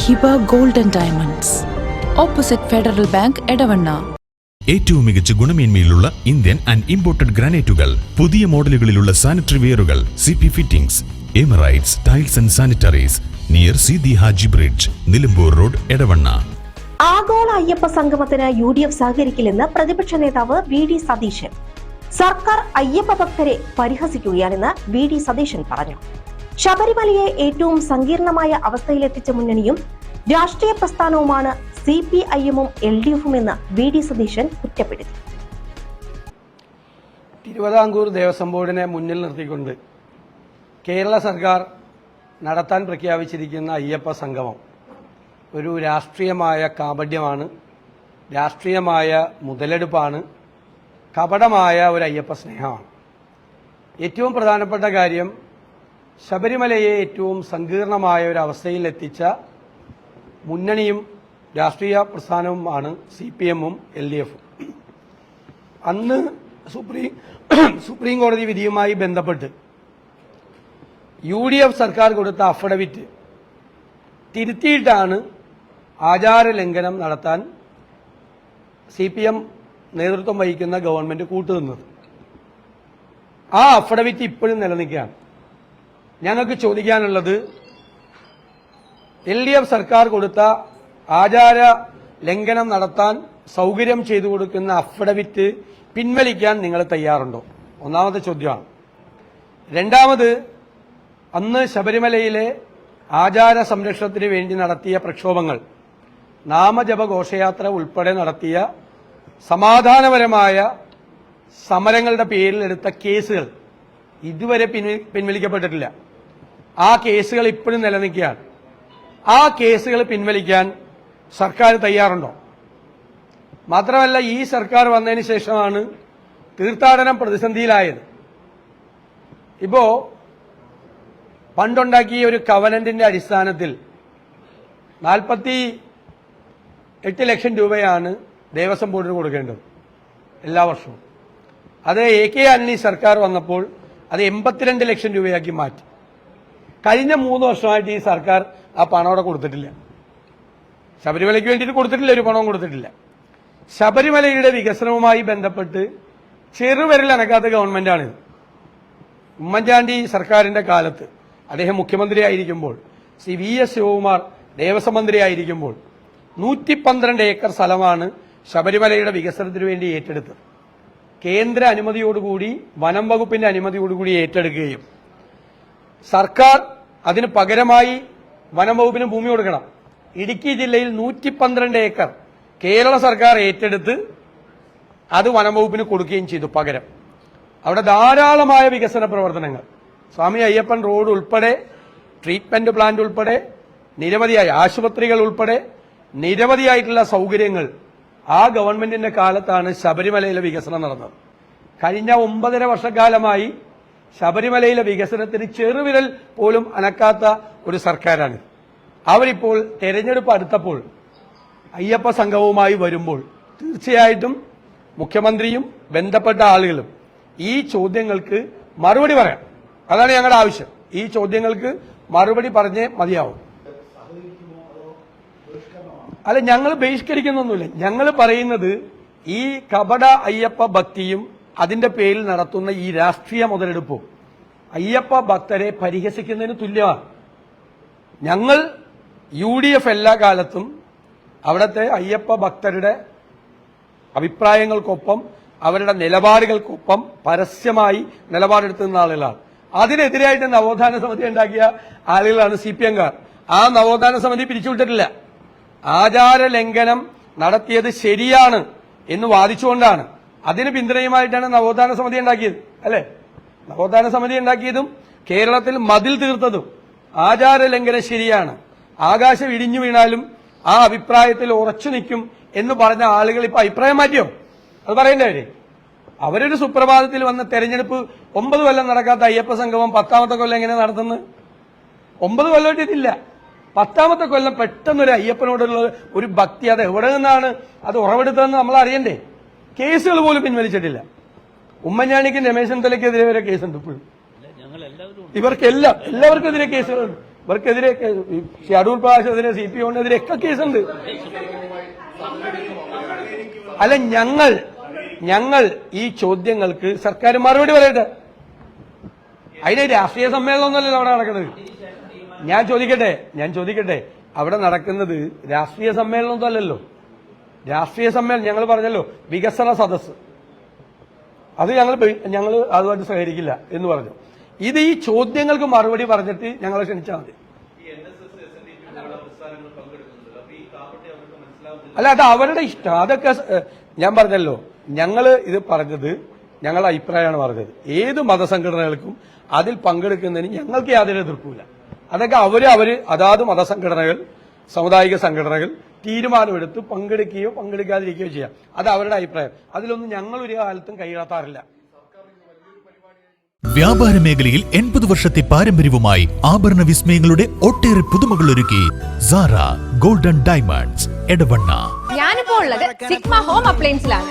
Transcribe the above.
Hiba golden diamonds. Opposite Federal Bank Edavanna. ഏറ്റവും മികച്ച ഗുണമേന്മയിലുള്ള ഇന്ത്യൻ ആൻഡ് ഇമ്പോർട്ടഡ് ഗ്രാനൈറ്റുകൾ പുതിയ മോഡലുകളിലുള്ള sanitary വെയറുകൾ C P fittings Emirates tiles and sanitaries near C the Haji bridge Nilambur road Edavanna. ആഗോള അയ്യപ്പ സംഗമത്തിന് U D F സഹകരിക്കില്ലെന്ന് പ്രതിപക്ഷ നേതാവ് വി ഡി സതീശൻ. സർക്കാർ അയ്യപ്പ ഭക്തരെ പരിഹസിക്കുകയാണെന്ന് വി ഡി സതീശൻ പറഞ്ഞു. ശബരിമലയെ ഏറ്റവും സങ്കീർണമായ അവസ്ഥയിലെത്തിച്ച മുന്നണിയും രാഷ്ട്രീയ പ്രസ്ഥാനവുമാണ് സി പി ഐഎമ്മും എൽ ഡി എഫും എന്ന് വി ഡി സതീശൻ കുറ്റപ്പെടുത്തി. തിരുവിതാംകൂർ ദേവസ്വം ബോർഡിനെ മുന്നിൽ നിർത്തിക്കൊണ്ട് കേരള സർക്കാർ നടത്താൻ പ്രഖ്യാപിച്ചിരിക്കുന്ന അയ്യപ്പ സംഗമം ഒരു രാഷ്ട്രീയമായ കാപഡ്യമാണ് രാഷ്ട്രീയമായ മുതലെടുപ്പാണ് കപടമായ ഒരു അയ്യപ്പ സ്നേഹമാണ്. ഏറ്റവും പ്രധാനപ്പെട്ട കാര്യം ശബരിമലയെ ഏറ്റവും സങ്കീർണമായ ഒരു അവസ്ഥയിൽ എത്തിച്ച മുന്നണിയും രാഷ്ട്രീയ പ്രസ്ഥാനവുമാണ് സി പി എമ്മും എൽ ഡി എഫും. അന്ന് സുപ്രീം സുപ്രീം കോടതി വിധിയുമായി ബന്ധപ്പെട്ട് യു ഡി എഫ് സർക്കാർ കൊടുത്ത അഫിഡവിറ്റ് തിരുത്തിയിട്ടാണ് ആചാര ലംഘനം നടത്താൻ സി പി എം നേതൃത്വം വഹിക്കുന്ന ഗവൺമെന്റ് കൂട്ടുനിന്നത്. ആ അഫിഡവിറ്റ് ഇപ്പോഴും നിലനിൽക്കുകയാണ്. ഞങ്ങൾക്ക് ചോദിക്കാനുള്ളത് എൽ ഡി എഫ് സർക്കാർ കൊടുത്ത ആചാര ലംഘനം നടത്താൻ സൗകര്യം ചെയ്തു കൊടുക്കുന്ന അഫിഡവിറ്റ് പിൻവലിക്കാൻ നിങ്ങൾ തയ്യാറുണ്ടോ? ഒന്നാമത്തെ ചോദ്യമാണ്. രണ്ടാമത് അന്ന് ശബരിമലയിലെ ആചാര സംരക്ഷണത്തിന് വേണ്ടി നടത്തിയ പ്രക്ഷോഭങ്ങൾ നാമജപ ഘോഷയാത്ര ഉൾപ്പെടെ നടത്തിയ സമാധാനപരമായ സമരങ്ങളുടെ പേരിൽ എടുത്ത കേസുകൾ ഇതുവരെ പിൻവലിക്കപ്പെട്ടിട്ടില്ല. ആ കേസുകൾ ഇപ്പോഴും നിലനിൽക്കുകയാണ്. ആ കേസുകൾ പിൻവലിക്കാൻ സർക്കാർ തയ്യാറുണ്ടോ? മാത്രമല്ല ഈ സർക്കാർ വന്നതിന് ശേഷമാണ് തീർത്ഥാടനം പ്രതിസന്ധിയിലായത്. ഇപ്പോ പണ്ടുണ്ടാക്കിയ ഒരു കവനന്റിന്റെ അടിസ്ഥാനത്തിൽ നാൽപ്പത്തി എട്ട് ലക്ഷം രൂപയാണ് ദേവസ്വം ബോർഡിന് കൊടുക്കേണ്ടത് എല്ലാ വർഷവും. അത് എ കെ സർക്കാർ വന്നപ്പോൾ അത് എൺപത്തിരണ്ട് ലക്ഷം രൂപയാക്കി മാറ്റി. കഴിഞ്ഞ മൂന്ന് വർഷമായിട്ട് ഈ സർക്കാർ ആ പണം അവിടെ കൊടുത്തിട്ടില്ല. ശബരിമലയ്ക്ക് വേണ്ടിയിട്ട് കൊടുത്തിട്ടില്ല ഒരു പണവും കൊടുത്തിട്ടില്ല. ശബരിമലയുടെ വികസനവുമായി ബന്ധപ്പെട്ട് ചെറുവിരൽ അനക്കാത്ത ഗവൺമെന്റാണിത്. ഉമ്മൻചാണ്ടി സർക്കാരിന്റെ കാലത്ത് അദ്ദേഹം മുഖ്യമന്ത്രിയായിരിക്കുമ്പോൾ ശ്രീ വി എസ് ശിവകുമാർ ദേവസ്വം മന്ത്രിയായിരിക്കുമ്പോൾ നൂറ്റി പന്ത്രണ്ട് ഏക്കർ സ്ഥലമാണ് ശബരിമലയുടെ വികസനത്തിന് വേണ്ടി ഏറ്റെടുത്തത്. കേന്ദ്ര അനുമതിയോടുകൂടി വനം വകുപ്പിന്റെ അനുമതിയോടുകൂടി ഏറ്റെടുക്കുകയും സർക്കാർ അതിന് പകരമായി വനംവകുപ്പിന് ഭൂമി കൊടുക്കണം. ഇടുക്കി ജില്ലയിൽ നൂറ്റി പന്ത്രണ്ട് ഏക്കർ കേരള സർക്കാർ ഏറ്റെടുത്ത് അത് വനംവകുപ്പിന് കൊടുക്കുകയും ചെയ്തു പകരം. അവിടെ ധാരാളമായ വികസന പ്രവർത്തനങ്ങൾ. സ്വാമി അയ്യപ്പൻ റോഡ് ഉൾപ്പെടെ ട്രീറ്റ്മെന്റ് പ്ലാന്റ് ഉൾപ്പെടെ നിരവധിയായ ആശുപത്രികൾ ഉൾപ്പെടെ നിരവധിയായിട്ടുള്ള സൗകര്യങ്ങൾ ആ ഗവൺമെന്റിന്റെ കാലത്താണ് ശബരിമലയിലെ വികസനം നടന്നത്. കഴിഞ്ഞ ഒമ്പതര വർഷക്കാലമായി ശബരിമലയിലെ വികസനത്തിന് ചെറുവിരൽ പോലും അനക്കാത്ത ഒരു സർക്കാരാണ്. അവരിപ്പോൾ തെരഞ്ഞെടുപ്പ് അടുത്തപ്പോൾ അയ്യപ്പ സംഘവുമായി വരുമ്പോൾ തീർച്ചയായിട്ടും മുഖ്യമന്ത്രിയും ബന്ധപ്പെട്ട ആളുകളും ഈ ചോദ്യങ്ങൾക്ക് മറുപടി പറയാം. അതാണ് ഞങ്ങളുടെ ആവശ്യം. ഈ ചോദ്യങ്ങൾക്ക് മറുപടി പറഞ്ഞേ മതിയാവും. അല്ല ഞങ്ങൾ ബഹിഷ്കരിക്കുന്നൊന്നുമില്ല. ഞങ്ങൾ പറയുന്നത് ഈ കപട അയ്യപ്പ ഭക്തിയും അതിന്റെ പേരിൽ നടത്തുന്ന ഈ രാഷ്ട്രീയ മുതലെടുപ്പും അയ്യപ്പ ഭക്തരെ പരിഹസിക്കുന്നതിന് തുല്യമാണ്. ഞങ്ങൾ യു ഡി എഫ് എല്ലാ കാലത്തും അവിടുത്തെ അയ്യപ്പ ഭക്തരുടെ അഭിപ്രായങ്ങൾക്കൊപ്പം അവരുടെ നിലപാടുകൾക്കൊപ്പം പരസ്യമായി നിലപാടെടുത്തുന്ന ആളുകളാണ്. അതിനെതിരായിട്ട് നവോത്ഥാന സമിതി ഉണ്ടാക്കിയ ആളുകളാണ് സി പി എംകാർ ആ നവോത്ഥാന സമിതി പിരിച്ചുവിട്ടിട്ടില്ല. ആചാര ലംഘനം നടത്തിയത് ശരിയാണ് എന്ന് വാദിച്ചുകൊണ്ടാണ് അതിന് പിന്തുണയുമായിട്ടാണ് നവോത്ഥാന സമിതി ഉണ്ടാക്കിയത് അല്ലെ? നവോത്ഥാന സമിതി ഉണ്ടാക്കിയതും കേരളത്തിൽ മതിൽ തീർത്തതും ആചാര ലംഘനം ശരിയാണ്. ആകാശം ഇടിഞ്ഞു വീണാലും ആ അഭിപ്രായത്തിൽ ഉറച്ചു നിൽക്കും എന്ന് പറഞ്ഞ ആളുകൾ ഇപ്പൊ അഭിപ്രായം മാറ്റിയോ? അത് പറയണ്ടേ അവർ? അവരൊരു സുപ്രഭാതത്തിൽ വന്ന തെരഞ്ഞെടുപ്പ് ഒമ്പത് കൊല്ലം നടക്കാത്ത അയ്യപ്പ സംഗമം പത്താമത്തെ കൊല്ലം എങ്ങനെ നടത്തുന്നത് ഒമ്പത് കൊല്ലമായിട്ട് ഇതില്ല. പത്താമത്തെ കൊല്ലം പെട്ടെന്നൊരു അയ്യപ്പനോടുള്ള ഒരു ഭക്തി അത് എവിടെ നിന്നാണ് അത് ഉറവെടുത്തതെന്ന് നമ്മൾ അറിയണ്ടേ കേസുകൾ പോലും പിൻവലിച്ചിട്ടില്ല. ഉമ്മൻചാണ്ടിക്കും രമേശ് ചെന്നിത്തലയ്ക്കെതിരെ വരെ കേസുണ്ട് ഇപ്പോഴും. ഇവർക്കെല്ലാം എല്ലാവർക്കെതിരെ കേസുകളുണ്ട്. ഇവർക്കെതിരെ ശ്രീ അടൂർ പ്രകാശിനെതിരെ സി പി എമ്മിനെതിരെ ഒക്കെ കേസുണ്ട്. അല്ല ഞങ്ങൾ ഞങ്ങൾ ഈ ചോദ്യങ്ങൾക്ക് സർക്കാർ മറുപടി പറയട്ടെ. അതിന് രാഷ്ട്രീയ സമ്മേളനം ഒന്നല്ലല്ലോ അവിടെ നടക്കുന്നത്. ഞാൻ ചോദിക്കട്ടെ ഞാൻ ചോദിക്കട്ടെ. അവിടെ നടക്കുന്നത് രാഷ്ട്രീയ സമ്മേളനം ഒന്നും അല്ലല്ലോ രാഷ്ട്രീയ സമ്മേളനം ഞങ്ങൾ പറഞ്ഞല്ലോ വികസന സദസ് അത് ഞങ്ങൾ ഞങ്ങൾ അതുമായിട്ട് സഹകരിക്കില്ല എന്ന് പറഞ്ഞു. ഇത് ഈ ചോദ്യങ്ങൾക്ക് മറുപടി പറഞ്ഞിട്ട് ഞങ്ങളെ ക്ഷണിച്ചാൽ മതി. അല്ല അത് അവരുടെ ഇഷ്ടം. അതൊക്കെ ഞാൻ പറഞ്ഞല്ലോ ഞങ്ങൾ ഇത് പറഞ്ഞത് ഞങ്ങളുടെ അഭിപ്രായമാണ് പറഞ്ഞത്. ഏത് മതസംഘടനകൾക്കും അതിൽ പങ്കെടുക്കുന്നതിന് ഞങ്ങൾക്ക് യാതൊരു എതിർപ്പില്ല അതൊക്കെ അവർ അവർ അതാത് മതസംഘടനകൾ സാമുദായിക സംഘടനകൾ തീരുമാനമെടുത്ത് പങ്കെടുക്കുകയോ പങ്കെടുക്കാതിരിക്കുകയോ ചെയ്യാം. അത് അവരുടെ അഭിപ്രായം. അതിലൊന്നും ഞങ്ങൾ ഒരു കാലത്തും കൈകടത്താറില്ല. വ്യാപാര മേഖലയിൽ എൺപത് വർഷത്തെ പാരമ്പര്യവുമായി ആഭരണ വിസ്മയങ്ങളുടെ ഒട്ടേറെ പുതുമകൾ ഒരുക്കി സാറ ഗോൾഡൻ ഡയമണ്ട്സ് എടവണ്ണ. ഞാനിപ്പോ ഉള്ളത് സിഗ്മ ഹോം അപ്ലയൻസിലാണ്